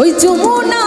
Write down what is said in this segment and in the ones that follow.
ওই চুমুনা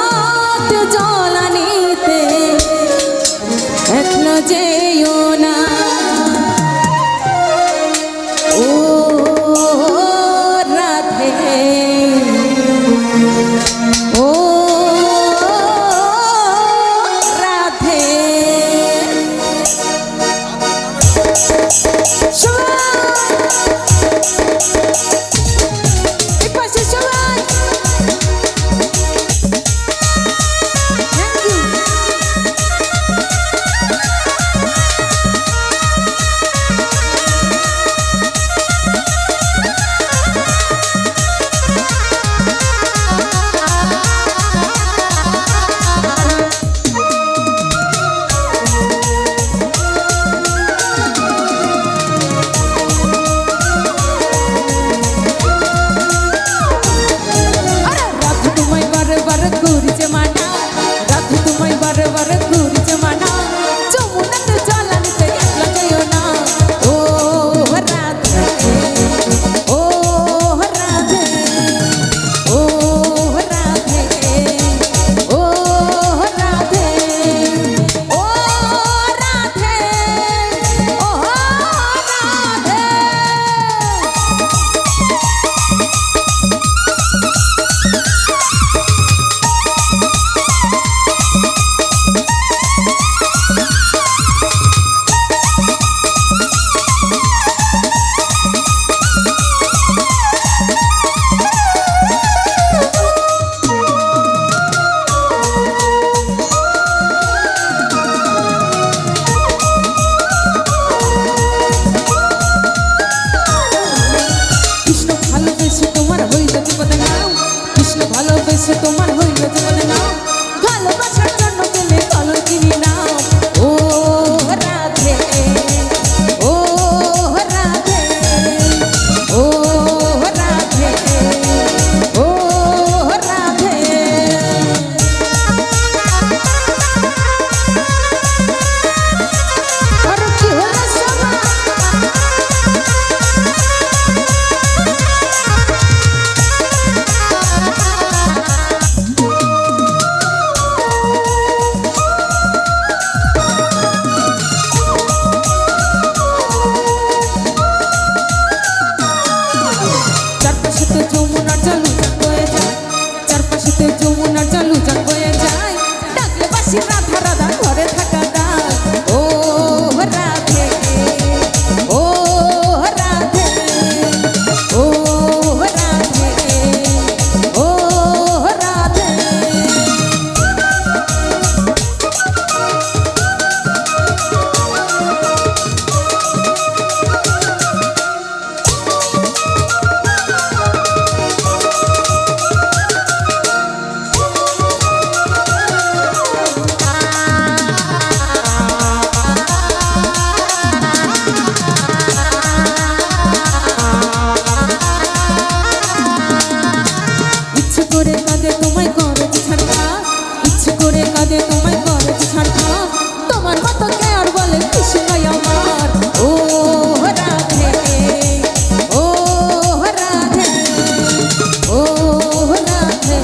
করে কাঁদে, তোমায় করে ছাড়া। ইচ্ছে করে কাঁদে, তোমায় করে ছাড়া। তোমার মতো কে আর বলে কিছু নাই আমার? ও রাধে ও রাধে ও রাধে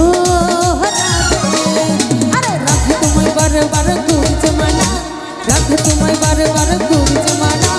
ও রাধে। আরে রাধে তোমায় বারে বারে ঘুরছে মানা রাধে তোমায় বারে বারে ঘুরছে মানা